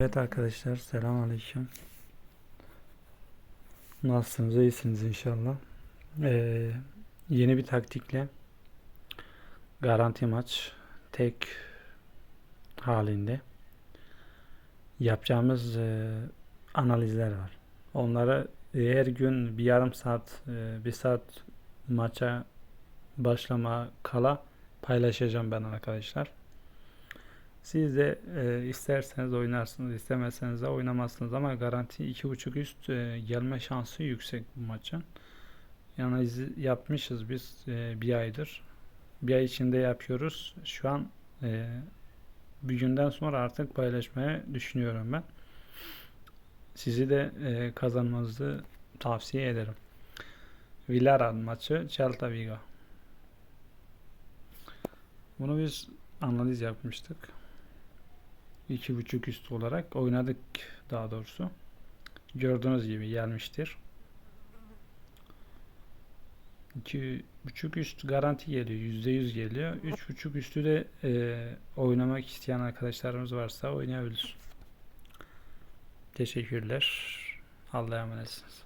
Evet arkadaşlar selamünaleyküm. Nasılsınız? İyisiniz inşallah. Ee, yeni bir taktikle garanti maç tek halinde yapacağımız e, analizler var. Onları her gün bir yarım saat, e, bir saat maça başlama kala paylaşacağım ben arkadaşlar. Siz de e, isterseniz oynarsınız, istemezseniz de oynamazsınız ama garanti 2.5 üst e, gelme şansı yüksek bu maçın. Yani yapmışız biz e, bir aydır. Bir ay içinde yapıyoruz. Şu an e, bir günden sonra artık paylaşmaya düşünüyorum ben. Sizi de e, kazanmanızı tavsiye ederim. Villarreal maçı Celta Vigo. Bunu biz analiz yapmıştık. İki buçuk üst olarak oynadık daha doğrusu. Gördüğünüz gibi gelmiştir. İki buçuk üst garanti geliyor. Yüzde yüz geliyor. Üç buçuk üstü de e, oynamak isteyen arkadaşlarımız varsa oynayabilir. Teşekkürler. Allah'a emanetsiniz.